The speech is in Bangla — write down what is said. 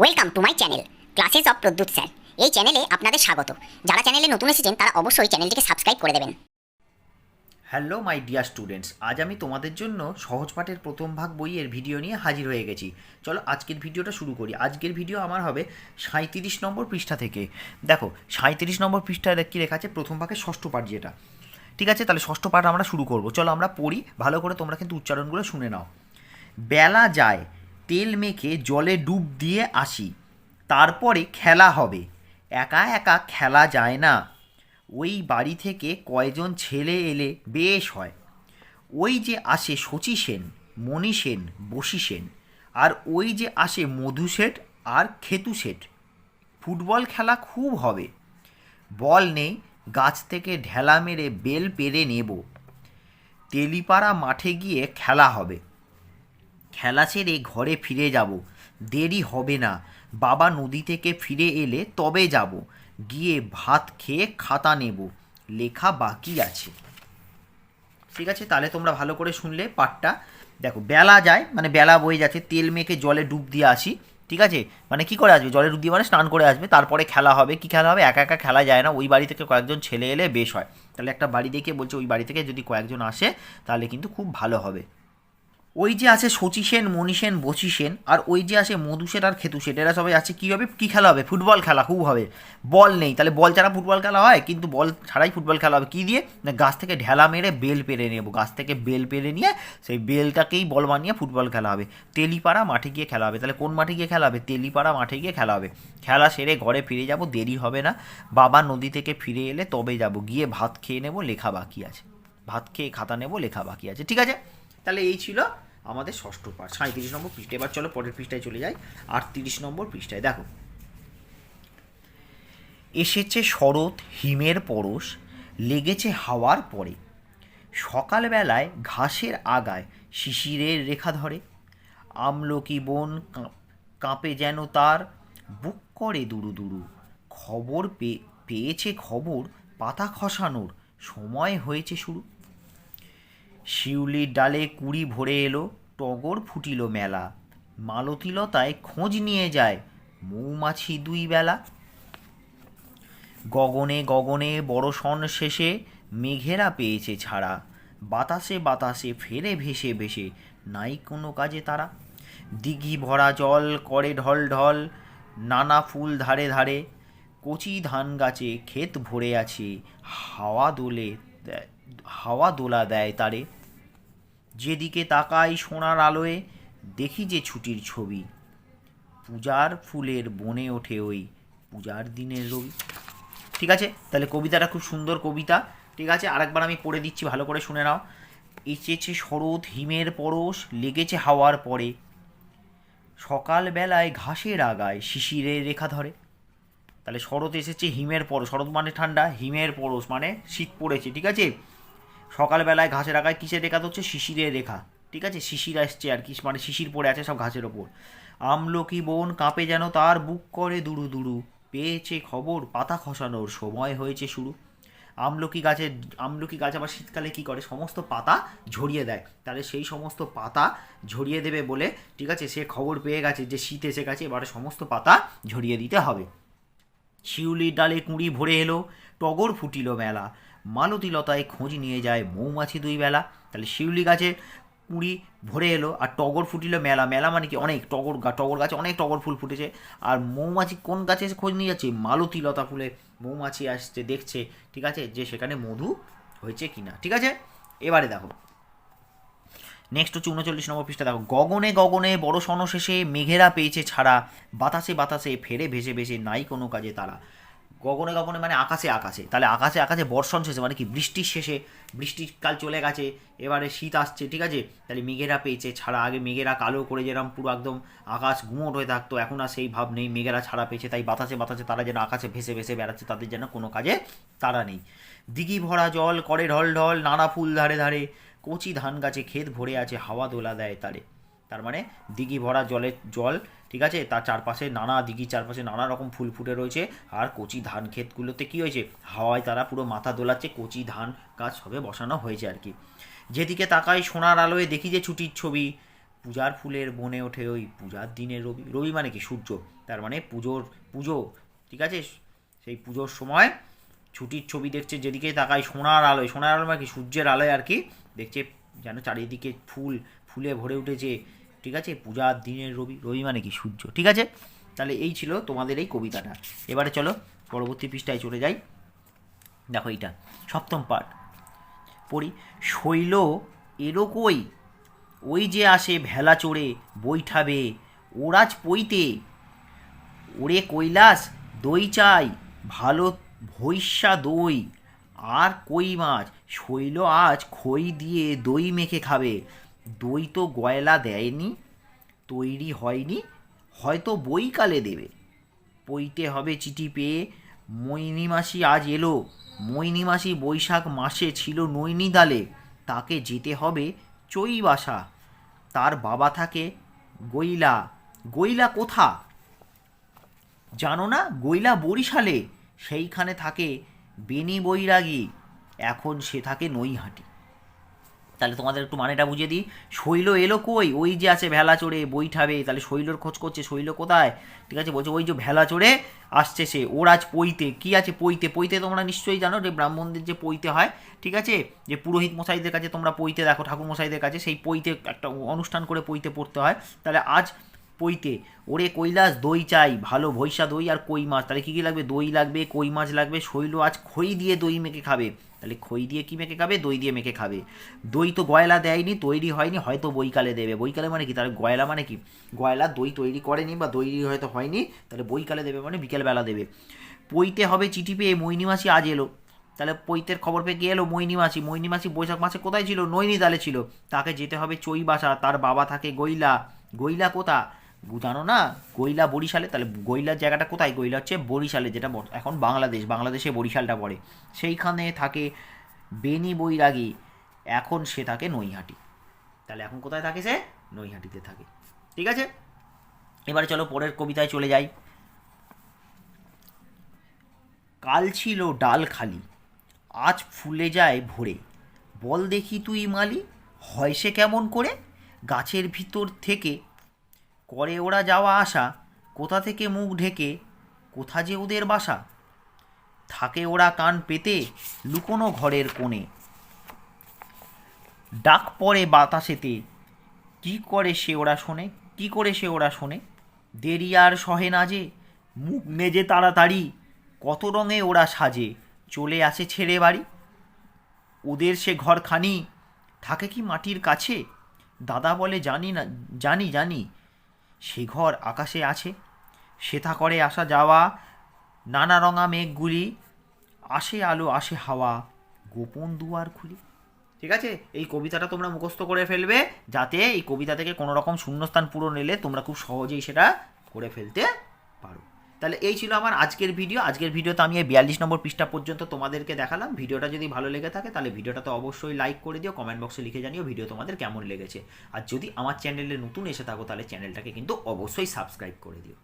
Welcome to my channel classes of Pradyut sir এই চ্যানেলে আপনাদের স্বাগত। যারা চ্যানেলে নতুন এসেছেন, তারা অবশ্যই চ্যানেলটিকে সাবস্ক্রাইব করে দেবেন। হ্যালো মাই ডিয়ার স্টুডেন্টস আজ আমি তোমাদের জন্য সহজ পাঠের প্রথম ভাগ বইয়ের ভিডিও নিয়ে হাজির হয়ে গেছি। চলো আজকের ভিডিওটা শুরু করি। আজকের ভিডিও আমার হবে সাঁত্রিশ নম্বর পৃষ্ঠা থেকে। দেখো সাঁত্রিশ নম্বর পৃষ্ঠায় কী লেখা আছে, প্রথম ভাগের ষষ্ঠ পাঠ যেটা। ঠিক আছে? তাহলে ষষ্ঠ পাঠ আমরা শুরু করব। চলো আমরা পড়ি, ভালো করে তোমরা কিন্তু উচ্চারণগুলো শুনে নাও। বেলা যায় তেল মেখে জলে ডুব দিয়ে আসি। তারপরে খেলা হবে। একা একা খেলা যায় না। ওই বাড়ি থেকে কয়জন ছেলে এলে বেশ হয়। ওই যে আসে শচী সেন, মণি সেন বসি সেন, আর ওই যে আসে মধু শেঠ আর খেতু শেঠ ফুটবল খেলা খুব হবে। বল নেই, গাছ থেকে ঢেলা মেরে বেল পেরে নেব। তেলিপাড়া মাঠে গিয়ে খেলা হবে। খেলা ছেড়ে ঘরে ফিরে যাব। দেরি হবে না। বাবা নদী থেকে ফিরে এলে তবে যাব। গিয়ে ভাত খেয়ে খাতা নেব। লেখা বাকি আছে। ঠিক আছে, তাহলে তোমরা ভালো করে শুনলে পাঠটা। দেখো, বেলা যায় মানে বেলা বয়ে যাচ্ছে, তেল মেখে জলে ডুব দিয়ে আসি। ঠিক আছে? মানে কি করে আসবে? জলে ডুব দিয়ে মানে স্নান করে আসবে। তারপরে খেলা হবে। কি খেলা হবে? একা একা খেলা যায় না। ওই বাড়ি থেকে কয়েকজন ছেলে এলে বেশ হয়। তাহলে একটা বাড়ি দেখে বলছে, ওই বাড়ি থেকে যদি কয়েকজন আসে, তাহলে কিন্তু খুব ভালো হবে। ওই যে আছে শচী সেন, মণি সেন, বচি সেন, আর ওই যে আছে মধু সেন আর খেতু সেন, এরা সবাই আছে, কী হবে? কী খেলা হবে? ফুটবল খেলা, খুব হবে। বল নেই, তাহলে বল ছাড়া ফুটবল খেলা হয়? কিন্তু বল ছাড়াই ফুটবল খেলা হবে। কী দিয়ে? না, গাছ থেকে ঢেলা মেরে বেল পেরে নেব। গাছ থেকে বেল পেরে নিয়ে সেই বেলটাকেই বল বানিয়ে ফুটবল খেলা হবে। তেলিপাড়া মাঠে গিয়ে খেলা হবে। তাহলে কোন মাঠে গিয়ে খেলা হবে? তেলিপাড়া মাঠে গিয়ে খেলা হবে। খেলা সেরে ঘরে ফিরে যাব, দেরি হবে না। বাবা নদী থেকে ফিরে এলে তবে যাব। গিয়ে ভাত খেয়ে নেব, লেখা বাকি আছে। ভাত খেয়ে খাতা নেব, লেখা বাকি আছে। ঠিক আছে? তাহলে এই ছিল আমাদের ষষ্ঠ পাঠ। সাঁত্রিশ নম্বর পৃষ্ঠা। এবার চলো পরের পৃষ্ঠায় চলে যাই। আটত্রিশ নম্বর পৃষ্ঠায়। দেখো। এসেছে শরৎ হিমের পরশ, লেগেছে হাওয়ার পরে। সকালবেলায় ঘাসের আগায় শিশিরের রেখা ধরে। আমলকি বন কাঁপে যেন তার। বুক করে দুরু দুরু। খবর পেয়েছে খবর পাতা খসানোর। সময় হয়েছে শুরু। শিউলির ডালে কুড়ি ভরে এলো। টগর ফুটিল মেলা। মালতীলতায় খোঁজ নিয়ে যায় মৌমাছি দুই বেলা। গগনে গগনে বড় সন শেষে মেঘেরা পেয়েছে ছাড়া। বাতাসে বাতাসে ফেরে ভেসে ভেসে নাই কোনো কাজে তারা। দিঘি ভরা জল করে ঢল ঢল, নানা ফুল ধারে ধারে, কচি ধান গাছে ক্ষেত ভরে আছে, হাওয়া দোলে, হাওয়া দোলা দেয় তারে। যেদিকে তাকাই সোনার আলোয়, দেখি যে ছুটির ছবি। পূজার ফুলের বনে ওঠে ওই পূজার দিনের রবি। ঠিক আছে? তাহলে কবিতাটা খুব সুন্দর কবিতা। ঠিক আছে? আরেকবার আমি পড়ে দিচ্ছি, ভালো করে শুনে নাও। এসেছে শরৎ হিমের পরশ, লেগেছে হাওয়ার পরে। সকালবেলায় ঘাসের আগায় শিশিরের রেখা ধরে। তাহলে শরৎ এসেছে হিমের পরশ। শরৎ মানে ঠান্ডা, হিমের পরশ মানে শীত পড়েছে। ঠিক আছে? সকালবেলায় ঘাসের আগায় কিসের রেখা হচ্ছে শিশিরের রেখা। ঠিক আছে? শিশির আসছে আর কি। মানে শিশির পড়ে আছে সব ঘাসের ওপর। আমলকি বোন কাঁপে যেন তার বুক করে দুরু দুরু। পেয়েছে খবর, পাতা খসানোর সময় হয়েছে শুরু। আমলকি গাছের আমলকি গাছ আবার শীতকালে কী করে? সমস্ত পাতা ঝরিয়ে দেয়। তাহলে সেই সমস্ত পাতা ঝরিয়ে দেবে বলে, ঠিক আছে, সে খবর পেয়ে গেছে যে শীত এসে গেছে, এবারে সমস্ত পাতা ঝরিয়ে দিতে হবে। শিউলির ডালে কুঁড়ি ভরে এলো, টগর ফুটিল মেলা। মালতী লতায় খোঁজ নিয়ে যায় মৌমাছি দুই বেলা। তাহলে শিউলি গাছে কুঁড়ি ভরে এলো, আর টগর ফুটিল মেলা। মেলা মানে কি? অনেক টগর টগর গাছে অনেক টগর ফুল ফুটেছে। আর মৌমাছি কোন গাছে এসে খোঁজ নিয়ে যাচ্ছে? মালতী লতা ফুলে মৌমাছি আসছে, দেখছে, ঠিক আছে, যে সেখানে মধু হয়েছে কিনা, ঠিক আছে? এবারে দেখো। নেক্সট হচ্ছে উনচল্লিশ নম্বর পৃষ্ঠা। দেখো, গগনে গগনে বড় সন শেষে মেঘেরা পেয়েছে ছাড়া, বাতাসে বাতাসে, ফেরে ভেসে ভেসে নাই কোনো কাজে তারা। গগনে গগনে মানে আকাশে আকাশে। তাহলে আকাশে আকাশে বর্ষণ শেষে মানে কি? বৃষ্টির শেষে। বৃষ্টির কাল চলে গেছে, এবারে শীত আসছে, ঠিক আছে? তাহলে মেঘেরা পেয়েছে, ছাড়া আগে মেঘেরা কালো করে যেরকম পুরো একদম আকাশ ঘুমোট হয়ে থাকতো, এখন আর সেই ভাব নেই, মেঘেরা ছাড়া পেয়েছে, তাই বাতাসে বাতাসে তারা যেন আকাশে ভেসে ভেসে বেড়াচ্ছে, তাদের যেন কোনো কাজে তারা নেই। দিঘি ভরা জল করে ঢল ঢল, নানা ফুল ধারে ধারে, কচি ধান গাছে ক্ষেত ভরে আছে, হাওয়া দোলা দেয় তারে। তার মানে দিঘি ভরা জলের জল ঠিক আছে? তার চারপাশে নানা দিঘির চারপাশে নানা রকম ফুল ফুটে রয়েছে। আর কচি ধান ক্ষেতগুলোতে কী হয়েছে? হাওয়ায় তারা পুরো মাথা দোলাচ্ছে, কচি ধান গাছ সবে বসানো হয়েছে আর কি। যেদিকে তাকাই সোনার আলোয় দেখি যে ছুটির ছবি। পূজার ফুলের বনে ওঠে ওই পূজার দিনে রবি রবি মানে কি? সূর্য। তার মানে পুজোর, পুজো, ঠিক আছে? সেই পুজোর সময় ছুটির ছবি দেখছে, যেদিকে তাকায় সোনার আলোয়। সোনার আলো মানে কি? সূর্যের আলোয় আর কি। দেখছে যেন চারিদিকে ফুল, ফুলে ভরে উঠেছে। ঠিক আছে? পূজার দিনের রবি রবি মানে কি? সূর্য, ঠিক আছে? তাহলে এই ছিল তোমাদের এই কবিতাটা। এবারে চলো, পরবর্তী পৃষ্ঠায় চলে যাই। দেখো এইটা, সপ্তম পাঠ। পড়ি, শৈল এরো কই? ওই যে আসে ভেলা চড়ে, বৈঠাবে, ওরাজ পইতে। ওরে কৈলাস, দই চাই, ভালো ভৈষা দই। আর কই মাছ? শৈল আজ খই দিয়ে দই মেখে খাবে। দই তো গয়লা দেয়নি, তৈরি হয়নি, হয়তো বইকালে দেবে। পইতে হবে চিঠি পেয়ে মৈনি মাসি আজ এলো মৈনি মাসি বৈশাখ মাসে ছিল নৈনিদালে তাকে যেতে হবে চৈবাসা। তার বাবা থাকে গৈলা গৈলা কোথা? জানো না গৈলা বরিশালে, সেইখানে থাকে বেনি বৈরাগী, এখন সে থাকে নৈহাটি। তাহলে তোমাদের একটু মানেটা বুঝিয়ে দিই। শৈল এলো কই? ওই যে আছে ভেলা চড়ে বৈঠাবে তাহলে শৈলর খোঁজ করছে, শৈল কোথায়? ঠিক আছে, বলছে ওই যে ভেলা চড়ে আসছে সে। ওর আজ পৈতে। কি আছে পৈতে? পৈতে তোমরা নিশ্চয়ই জানো যে ব্রাহ্মণদের যে পৈতে হয়, ঠিক আছে? যে পুরোহিত মশাইদের কাছে তোমরা পৈতে দেখো, ঠাকুর মশাইদের কাছে, সেই পৈতে একটা অনুষ্ঠান করে পৈতে পড়তে হয়। তাহলে আজ পইতে ওরে কৈলাস, দই চাই, ভালো ভৈসা দই আর কই মাছ? তাহলে কী কী লাগবে? দই লাগবে, কই মাছ লাগবে? শৈল, আজ খই দিয়ে দই মেখে খাবে। তাহলে খই দিয়ে কী মেখে খাবে? দই দিয়ে মেখে খাবে। দই তো গয়লা দেয়নি, তৈরি হয়নি, হয়তো বইকালে দেবে। বইকালে মানে কি? তাহলে গয়লা মানে কি? গয়লা দই তৈরি করেনি বা দই হয়তো হয়নি, তাহলে বইকালে দেবে মানে বিকেলবেলা দেবে। পইতে হবে চিঠি পেয়ে মৈনি মাসি আজ এলো। তাহলে পৈতের খবর পেয়ে গিয়ে এলো মৈনি মাসি মৈনি মাসি বৈশাখ মাসে কোথায় ছিল? নৈনিতালে ছিল। তাকে যেতে হবে চই বাসা তার বাবা থাকে গইলা। গইলা কোথা? জানো না গইলা বরিশালে, তাহলে গইলার জায়গাটা কোথায়? গইলা হচ্ছে বরিশালে যেটা এখন বাংলাদেশ, বাংলাদেশে বরিশালটা পড়ে। সেইখানে থাকে বেনি বৈরাগী, এখন সে থাকে নৈহাটি। তাহলে এখন কোথায় থাকে সে? নৈহাটিতে থাকে। ঠিক আছে? এবারে চলো পরের কবিতায় চলে যাই। কাল ছিল ডাল খালি, আজ ফুলে যায় ভরে। বল দেখি তুই মালি, হয় সে কেমন করে? গাছের ভিতর থেকে করে ওরা যাওয়া আসা, কোথা থেকে মুখ ঢেকে, কোথা যে ওদের বাসা। থাকে ওরা কান পেতে লুকোনো ঘরের কোণে। ডাক পড়ে বাতাসেতে, কি করে সে ওরা শোনে, কি করে সে ওরা শোনে। দেরি আর সহে না যে, মুখ মেজে তাড়াতাড়ি, কত রঙে ওরা সাজে, চলে আসে ছেড়ে বাড়ি। ওদের সে ঘরখানি, থাকে কি মাটির কাছে? দাদা বলে, জানি না, জানি জানি। সে ঘর আকাশে আছে। সেথা করে আসা যাওয়া, নানা রঙা মেঘগুলি, আসে আলো, আসে হাওয়া, গোপন দুয়ার খুলি। ঠিক আছে? এই কবিতাটা তোমরা মুখস্থ করে ফেলবে, যাতে এই কবিতা থেকে কোনো রকম শূন্যস্থান পূরণ এলে তোমরা খুব সহজেই সেটা করে ফেলতে পারো। তাহলে এই ছিল আমার আজকের ভিডিও আজকের ভিডিওতে আমি এই বিয়াল্লিশ নম্বর পৃষ্ঠা পর্যন্ত তোমাদেরকে দেখালাম। ভিডিওটা যদি ভালো লেগে থাকে, তাহলে ভিডিওটা তো অবশ্যই লাইক করে দিও কমেন্ট বক্সে লিখে জানিও ভিডিও তোমাদের কেমন লেগেছে। আর যদি আমার চ্যানেলে নতুন এসে থাকো, তাহলে চ্যানেলটাকে কিন্তু অবশ্যই সাবস্ক্রাইব করে দিও।